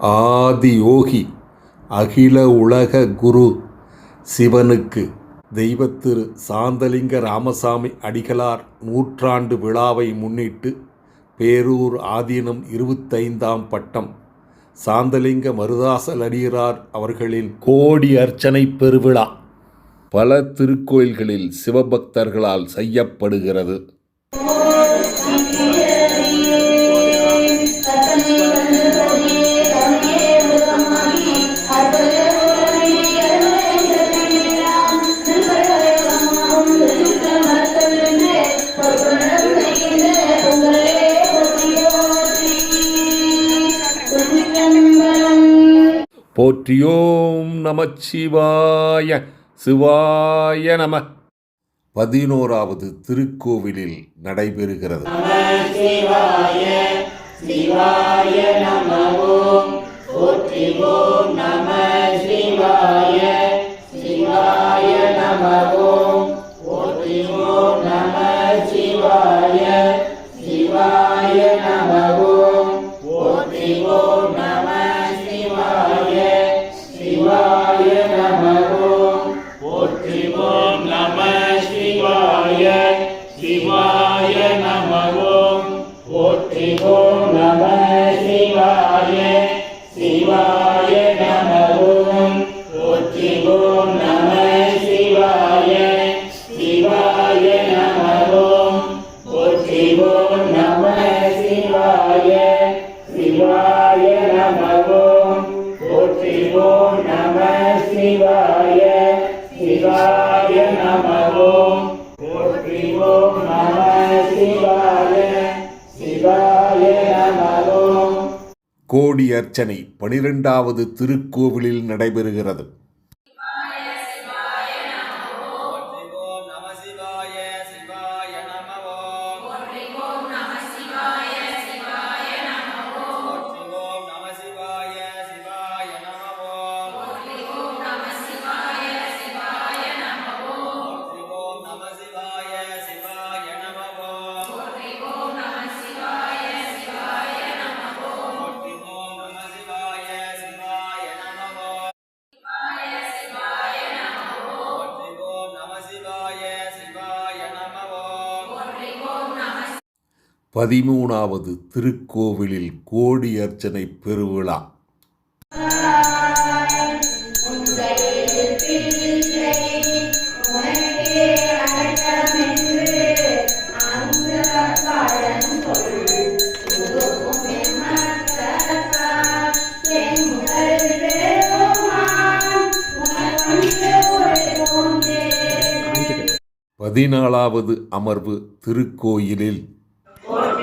ஆதியோகி அகில உலக குரு சிவனுக்கு தெய்வத்திரு சாந்தலிங்க ராமசாமி அடிகளார் நூற்றாண்டு விழாவை முன்னிட்டு பேரூர் ஆதீனம் இருபத்தைந்தாம் பட்டம். சாந்தலிங்க மருதாசல் அடிகளார் அவர்களின் கோடி அர்ச்சனை பெருவிழா பல திருக்கோயில்களில் சிவபக்தர்களால் செய்யப்படுகிறது. போற்றியோம் நமச்சிவாய சிவாய நம. பதினோராவது திருக்கோவிலில் நடைபெறுகிறது. ஓம் அர்ச்சனை பனிரெண்டாவது திருக்கோவிலில் நடைபெறுகிறது. பதிமூணாவது திருக்கோவிலில் கோடி அர்ச்சனை பெருவிழா. பதினாலாவது அமர்வு திருக்கோயிலில்.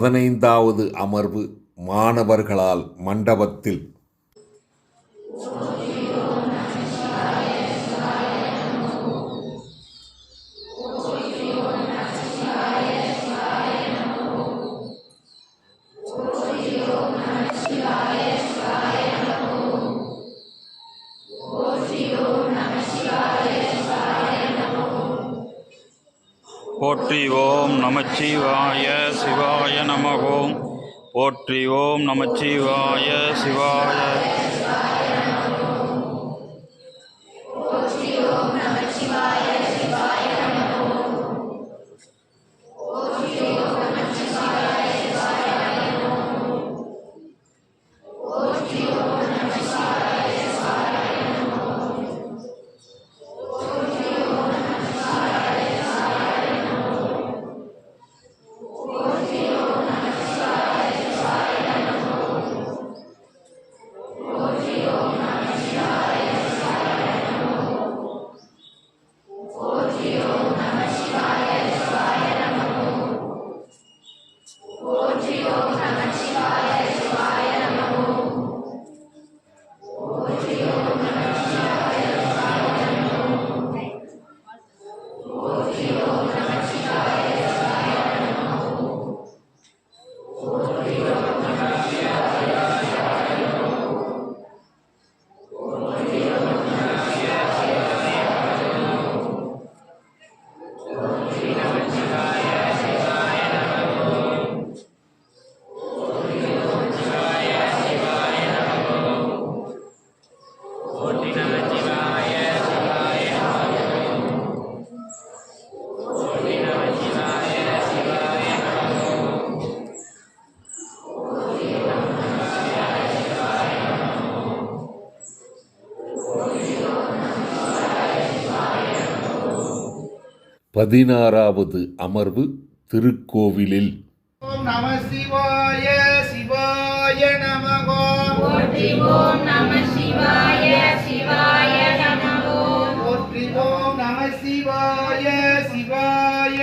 பதினைந்தாவது அமர்வு மாணவர்களால் மண்டபத்தில். போற்றி ஓம் நமச்சிவாய சிவாய நமகோம் போற்றி ஓம் நமச்சிவாய சிவாய. பதினாறாவது அமர்வு திருக்கோவிலில். ஓம் நம சிவாய சிவாய நமகோம் போற்றி ஓம் நம சிவாய சிவாய நமோ போற்றி ஓம் நம சிவாய சிவாய.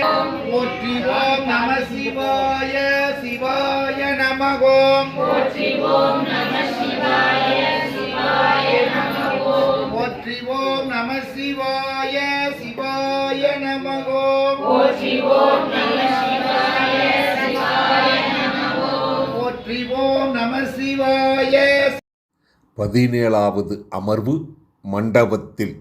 போற்றி ஓம் நம சிவாய சிவாய நமகோம் போற்றி ஓம் நம சிவாய சிவாய நமோ போற்றி ஓம் நம சிவாய சிவாய நமகோம் போற்றி ஓம் நம சிவாய போற்றி ஓம் நம சிவாய பதினேழாவது அமர்வு மண்டபத்தில்.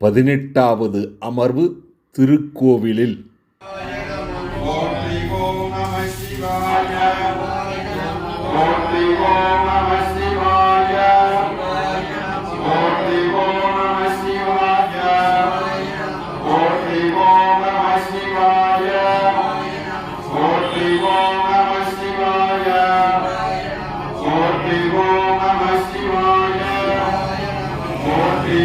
பதினெட்டாவது அமர்வு திருக்கோவிலில். போற்றி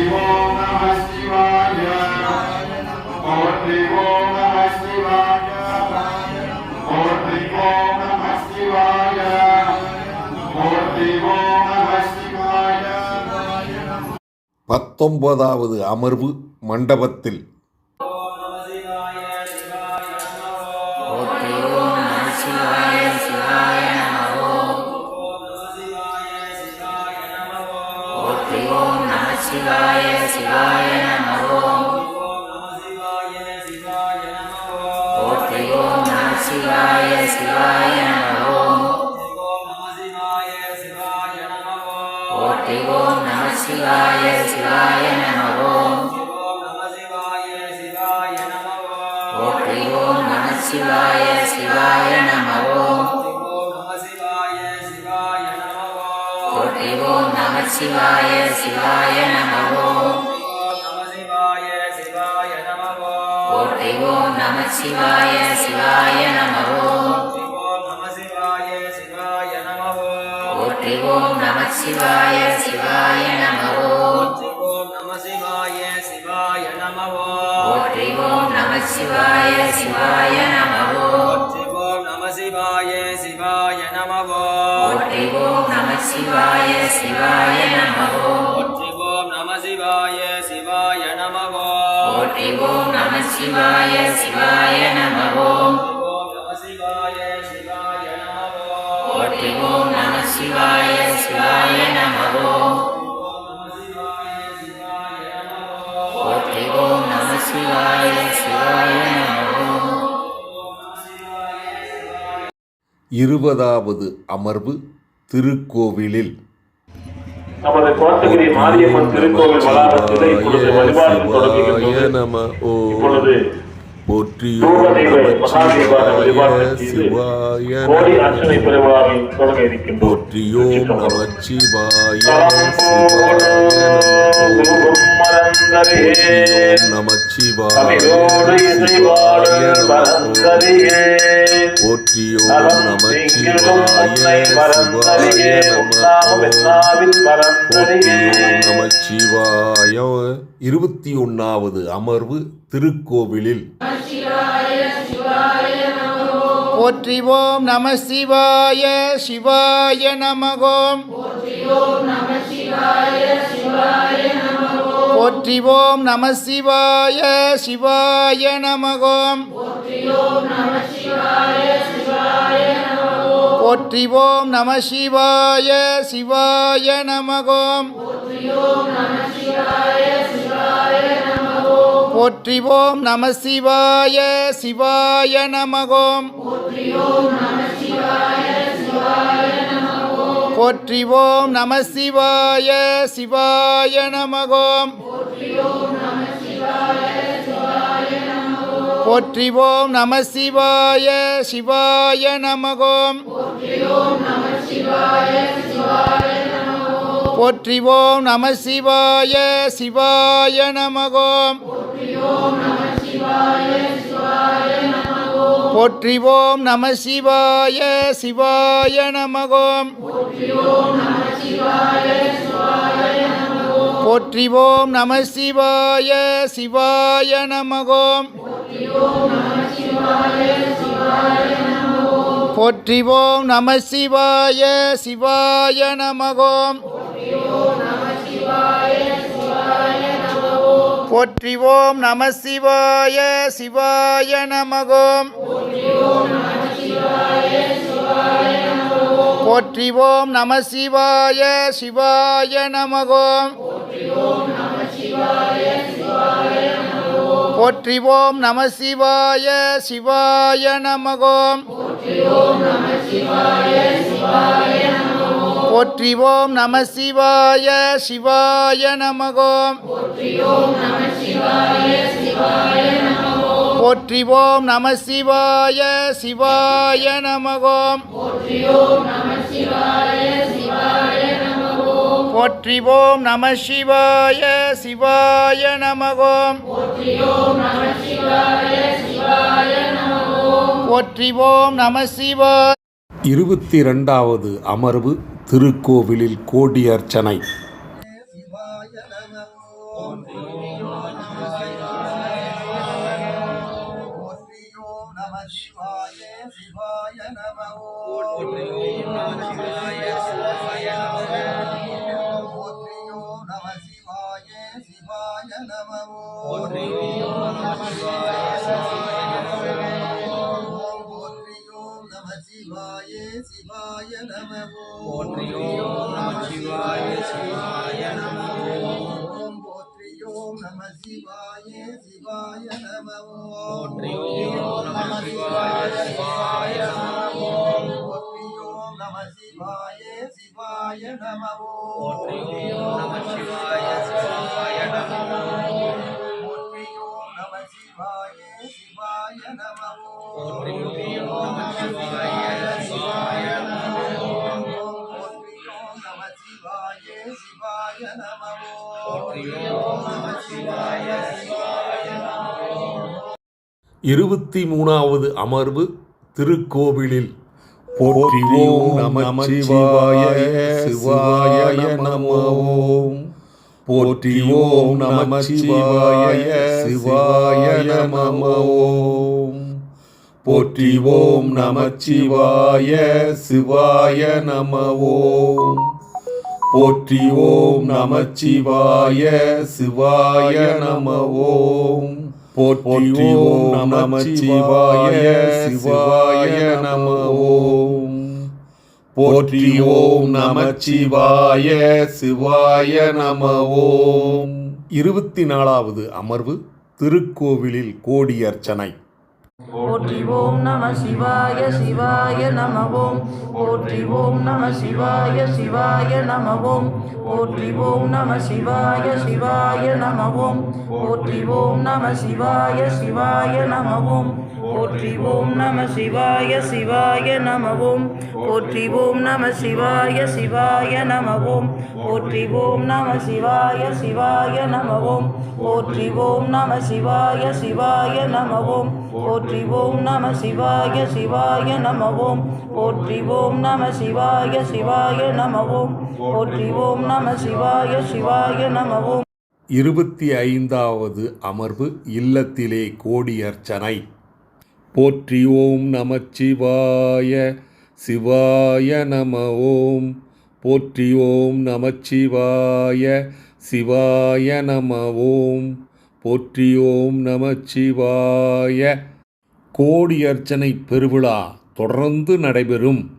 பத்தொன்பதாவது அமர்வு மண்டபத்தில். சிவாய சிவாய சிவாய சிவாய நமவோ. ஓம் நம சிவாய சிவாய நமவோ. ஓம் நம சிவாய சிவாய நமவோ. ஓம் நம சிவாய சிவாய நமவோ சிவாய சிவாய நமவோ. நம சிவாய சிவாய நமவோ. நம சிவாய சிவாய நம शिवाय शिवाय नमः ॐ शिवाय शिवाय नमः कोटि ॐ नमः शिवाय शिवाय नमः ॐ कोटि ॐ नमः शिवाय शिवाय இருபதாவது அமர்வு திருக்கோவிலில் நமது கோத்தகிரி மாரியம்மன் திருக்கோவில் வளாகத்தில் இப்பொழுது வழிபாடு ஓ இப்பொழுது போற்றியோ சிவாய போற்றியோ நமச்சிவாய சிவாய நமச்சிவாய போற்றியோ நமச்சிவாய சிவாய நமச்சிவாய இருபத்தி ஒன்னாவது அமர்வு திருக்கோவிலில். போற்றிவோம் நம சிவாய சிவாய நமகோம். போற்றிவோம் நம சிவாய சிவாய நமகோம். போற்றிவோம் நம சிவாய சிவாய நமகோம். போற்றிவோம் நம சிவாய சிவாய நமகோம் போற்றிவோம். நம சிவாய சிவாய நமகோம் போற்றிவோம் நம சிவாய சிவாய நமகோம் போற்றிவோம் நம சிவாய சிவாய நமகோம் போற்றிவோம் நம சிவாய சிவாய போற்றிவோம் நம சிவாய சிவாய நமகோம் போற்றிவோம் நம சிவாய சிவாய நமகோம் போற்றிவோம் நம சிவாய சிவாய நமகோம் போற்றிவோம் நம சிவாய சிவாய நமகோம் போற்றிவோம் நம சிவாய சிவாய நமகோம் போற்றிவோம் நம சிவாய சிவாய நமகோம் போற்றிவோம் நம சிவாய சிவாய நமகோம் போற்றிவோம் நம சிவாய சிவாய நமகோம் போற்றி ஓம் நம சிவாய சிவாய நமகோம் போற்றி ஓம் நம சிவாய சிவாய நமகோம் போற்றி ஓம் நம சிவாய சிவாய நமகோம் போற்றி நம சிவாய இருபத்தி ரெண்டாவது அமர்வு திருக்கோவிலில் கோடி அர்ச்சனை நமோ शिवाय नमो ओम नम शिवाय शिवाय नमो ओम ओम नम शिवाय शिवाय नमो ओम नम शिवाय शिवाय नमो ओम नम शिवाय शिवाय नमो ओम नम शिवाय शिवाय नमो। शिवाय शिवाय नमो ओम शिवाय शिवाय नमो ओम नम शिवाय शिवाय नमो ओम नम शिवाय शिवाय नमो இருபத்தி மூணாவது அமர்வு திருக்கோவிலில் போற்றிவோம் நம சிவாய சிவாய நமோம் போற்றி ஓம் நம சிவாய சிவாய நம ஓம் போற்றி ஓம் நம சிவாய சிவாய நம ஓம் போற்றி ஓம் நம சிவாய சிவாய நம ஓம் போற்றி ஓம் நம சிவாய சிவாய நம ஓம் போற்றி ஓம் நம சிவாய சிவாய நம ஓம் இருபத்தி நாலாவது அமர்வு திருக்கோவிலில் கோடியர்ச்சனை. போற்றி ஓம் நம சிவாய சிவாய நம ஓம் போற்றி ஓம் நம சிவாய சிவாய நம ஓம் போற்றி ஓம் நம சிவாய சிவாய நம ஓம் போற்றி ஓம் நம சிவாய சிவாய நம ஓம் போற்றிவோம் நம சிவாய சிவாய நமவோம். போற்றிவோம் நம சிவாய சிவாய நமவோம். போற்றிவோம் நம சிவாய சிவாய நமவோம். போற்றிவோம் நம சிவாய சிவாய நமவோம். போற்றிவோம் நம சிவாய சிவாய நமவோம். போற்றிவோம் நம சிவாய சிவாய நமவோம். போற்றிவோம் நம சிவாய சிவாய நமவும். இருபத்தி ஐந்தாவது அமர்வு இல்லத்திலே கோடியர்ச்சனை போற்றி ஓம் நமச்சிவாய சிவாய நம ஓம். போற்றி ஓம் நமச்சிவாய சிவாய நம ஓம். போற்றி ஓம் நமச்சிவாய. கோடியர்ச்சனை பெருவிழா தொடர்ந்து நடைபெறும்.